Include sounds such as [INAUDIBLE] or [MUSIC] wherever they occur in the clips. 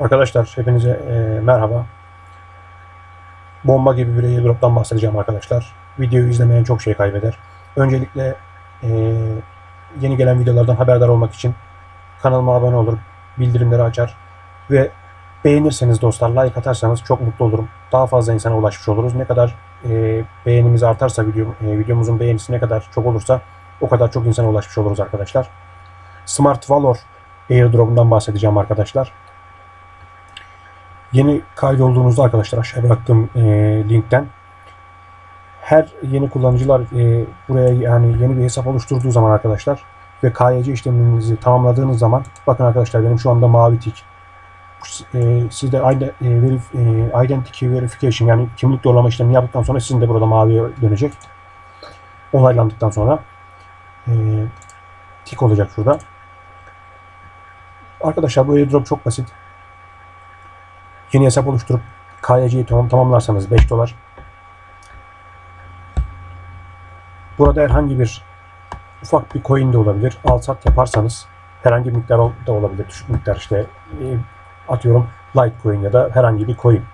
Arkadaşlar hepinize e, merhaba. Bomba gibi bir airdrop'tan bahsedeceğim arkadaşlar. Videoyu izlemeyen çok şey kaybeder. Öncelikle e, yeni gelen videolardan haberdar olmak için kanalıma abone olur, bildirimleri açar ve beğenirseniz dostlar like atarsanız çok mutlu olurum. Daha fazla insana ulaşmış oluruz. Ne kadar e, beğenimiz artarsa video, e, videomuzun beğenisi ne kadar çok olursa o kadar çok insana ulaşmış oluruz arkadaşlar. Smart Valor airdrop'undan bahsedeceğim arkadaşlar. Yeni kaydolduğunuzda arkadaşlar aşağı bıraktığım e, linkten her yeni kullanıcılar e, buraya yani yeni bir hesap oluşturduğu zaman arkadaşlar ve KYC işleminizi tamamladığınız zaman bakın arkadaşlar benim şu anda mavi tik e, sizde e, verif, e, identity verification yani kimlik doğrulama işlemini yaptıktan sonra sizin de burada maviye dönecek. Onaylandıktan sonra e, tik olacak şurada. Arkadaşlar bu airdrop çok basit. Yeni hesap oluşturup KYC'yi tamam, tamamlarsanız 5 dolar. Burada herhangi bir ufak bir coin de olabilir. Al sat yaparsanız herhangi bir miktar da olabilir. Düşük miktar işte e, atıyorum Litecoin ya da herhangi bir coin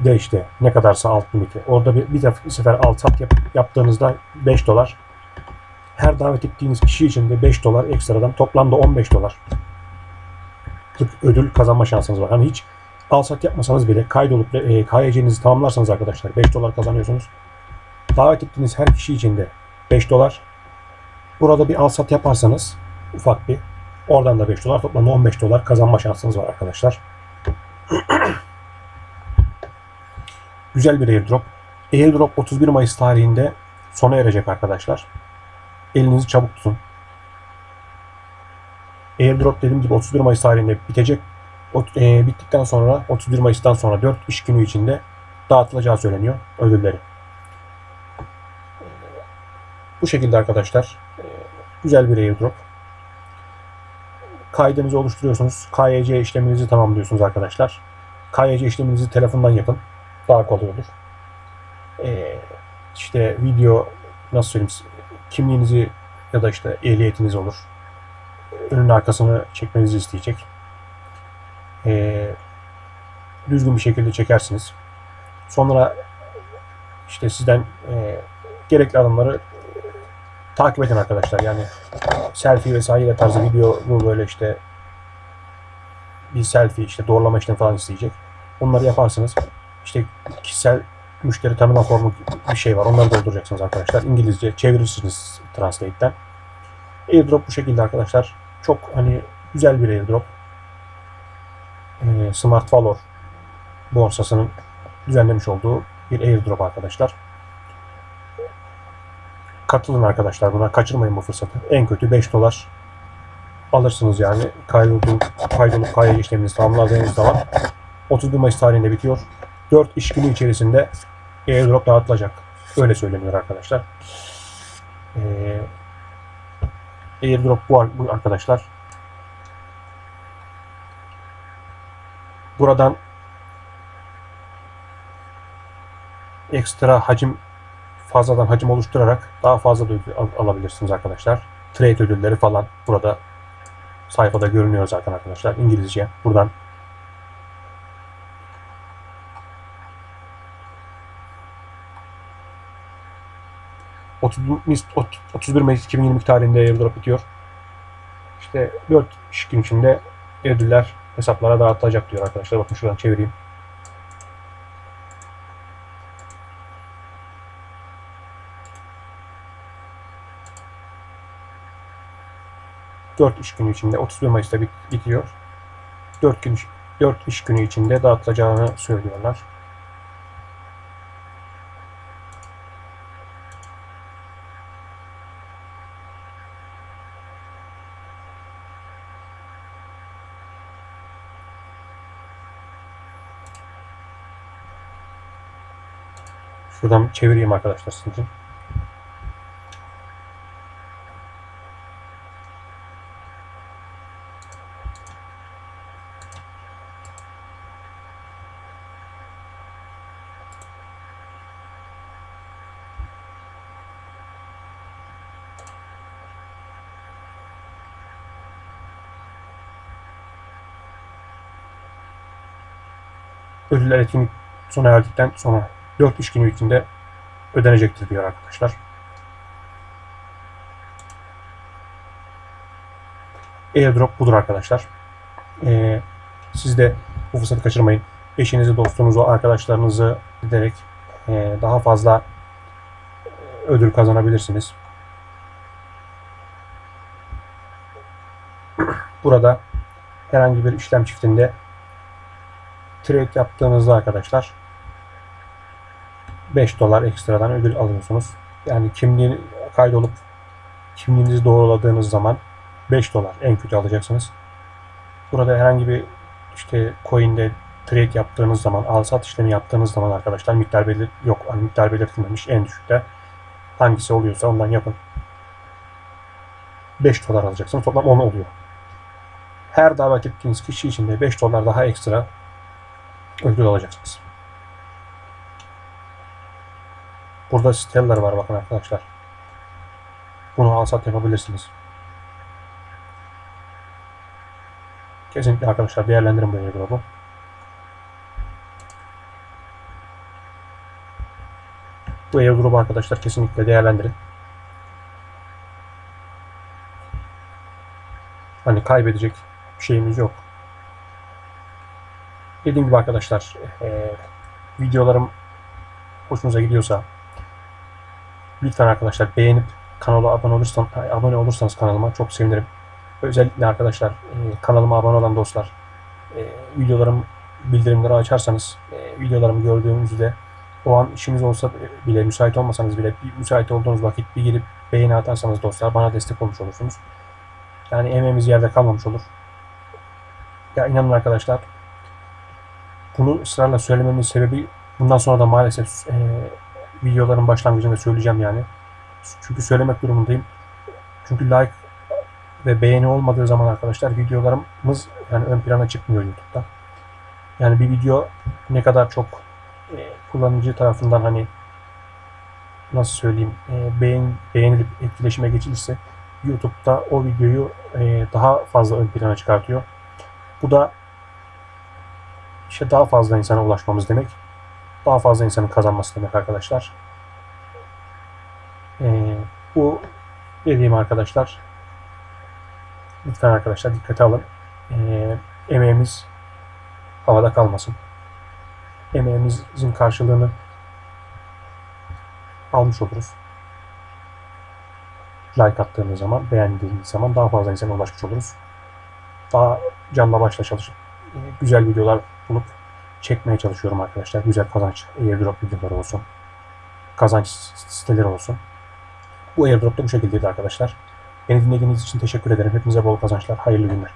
de işte ne kadarsa alt limiti. Orada bir, bir, def- bir sefer al sat yap, yaptığınızda 5 dolar. Her davet ettiğiniz kişi için de 5 dolar ekstradan toplamda 15 dolar ödül kazanma şansınız var. Hani hiç al sat yapmasanız bile kaydolup e, KYC'nizi tamamlarsanız arkadaşlar 5 dolar kazanıyorsunuz. Davet ettiğiniz her kişi için de 5 dolar. Burada bir al sat yaparsanız ufak bir oradan da 5 dolar toplamda 15 dolar kazanma şansınız var arkadaşlar. [CLEARS THROAT] Güzel bir airdrop. Airdrop 31 Mayıs tarihinde sona erecek arkadaşlar. Elinizi çabuk tutun. Airdrop dediğim gibi 31 Mayıs tarihinde bitecek. E, bittikten sonra 31 Mayıs'tan sonra 4 iş günü içinde dağıtılacağı söyleniyor ödülleri. Bu şekilde arkadaşlar. e, güzel bir airdrop. Kaydınızı oluşturuyorsunuz. KYC işleminizi tamamlıyorsunuz arkadaşlar. KYC işleminizi telefondan yapın. Daha kolay olur. E, işte video nasıl söyleyeyim kimliğinizi ya da işte ehliyetiniz olur önün arkasını çekmenizi isteyecek. Ee, düzgün bir şekilde çekersiniz. Sonra işte sizden e, gerekli adımları e, takip edin arkadaşlar. Yani selfie vesaire tarzı video bu böyle işte bir selfie işte doğrulama işlemi falan isteyecek. Onları yaparsınız. İşte kişisel müşteri tanıma formu bir şey var. Onları dolduracaksınız arkadaşlar. İngilizce çevirirsiniz Translate'ten. Airdrop bu şekilde arkadaşlar. Çok hani güzel bir airdrop. Ee, Smart Valor borsasının düzenlemiş olduğu bir airdrop arkadaşlar. Katılın arkadaşlar buna. Kaçırmayın bu fırsatı. En kötü 5 dolar alırsınız yani. Kaydolup, kaydolup KYC işleminizi tamamladığınız zaman 31 Mayıs tarihinde bitiyor. 4 iş günü içerisinde airdrop dağıtılacak. Öyle söyleniyor arkadaşlar. Ee, airdrop bu arkadaşlar. Buradan ekstra hacim fazladan hacim oluşturarak daha fazla da ödül al- alabilirsiniz arkadaşlar. Trade ödülleri falan burada sayfada görünüyor zaten arkadaşlar. İngilizce. Buradan Mayıs- 31 Mayıs 2022 tarihinde airdrop bitiyor. İşte 4 iş gün içinde ödüller hesaplara dağıtılacak diyor arkadaşlar. Bakın şuradan çevireyim. Dört iş günü içinde 31 Mayıs'ta bit- bitiyor. 4 gün 4 iş günü içinde dağıtılacağını söylüyorlar. Şuradan çevireyim arkadaşlar sizin ödüller etkinlik sona erdikten sonra. 4 iş günü içinde ödenecektir diyor arkadaşlar. Airdrop budur arkadaşlar. Ee, siz de bu fırsatı kaçırmayın. Eşinizi, dostunuzu, arkadaşlarınızı giderek e, daha fazla e, ödül kazanabilirsiniz. [CLEARS THROAT] Burada herhangi bir işlem çiftinde trade yaptığınızda arkadaşlar 5 dolar ekstradan ödül alıyorsunuz. Yani kimliğin kaydolup kimliğinizi doğruladığınız zaman 5 dolar en kötü alacaksınız. Burada herhangi bir işte coin'de trade yaptığınız zaman, al sat işlemi yaptığınız zaman arkadaşlar miktar belir yok. Hani miktar belirtilmemiş en düşükte. Hangisi oluyorsa ondan yapın. 5 dolar alacaksınız. Toplam 10 oluyor. Her davet ettiğiniz kişi için de 5 dolar daha ekstra ödül alacaksınız. Burada siteler var bakın arkadaşlar. Bunu al sat yapabilirsiniz. Kesinlikle arkadaşlar değerlendirin bu airdrop'u. Bu airdrop'u arkadaşlar kesinlikle değerlendirin. Hani kaybedecek şeyimiz yok. Dediğim gibi arkadaşlar eee, videolarım hoşunuza gidiyorsa lütfen arkadaşlar beğenip kanala abone olursanız, abone olursanız kanalıma çok sevinirim. Özellikle arkadaşlar e, kanalıma abone olan dostlar e, videolarım bildirimleri açarsanız e, videolarımı gördüğünüzde o an işiniz olsa bile müsait olmasanız bile müsait olduğunuz vakit bir gelip beğeni atarsanız dostlar bana destek olmuş olursunuz. Yani emeğimiz yerde kalmamış olur. Ya inanın arkadaşlar bunu ısrarla söylememin sebebi bundan sonra da maalesef e, videoların başlangıcında söyleyeceğim yani. Çünkü söylemek durumundayım. Çünkü like ve beğeni olmadığı zaman arkadaşlar videolarımız yani ön plana çıkmıyor YouTube'da. Yani bir video ne kadar çok e, kullanıcı tarafından hani nasıl söyleyeyim e, beğen, beğenilip etkileşime geçilirse YouTube'da o videoyu e, daha fazla ön plana çıkartıyor. Bu da işte daha fazla insana ulaşmamız demek. Daha fazla insanın kazanması demek arkadaşlar. E, bu dediğim arkadaşlar lütfen arkadaşlar dikkate alın. E, emeğimiz havada kalmasın. Emeğimizin karşılığını almış oluruz. Like attığımız zaman, beğendiğimiz zaman daha fazla insana ulaşmış oluruz. Daha canla başla çalışıp e, güzel videolar bulup çekmeye çalışıyorum arkadaşlar. Güzel kazanç airdrop videoları olsun. Kazanç siteleri olsun. Bu airdrop da bu şekildeydi arkadaşlar. Beni dinlediğiniz için teşekkür ederim. Hepinize bol kazançlar. Hayırlı günler.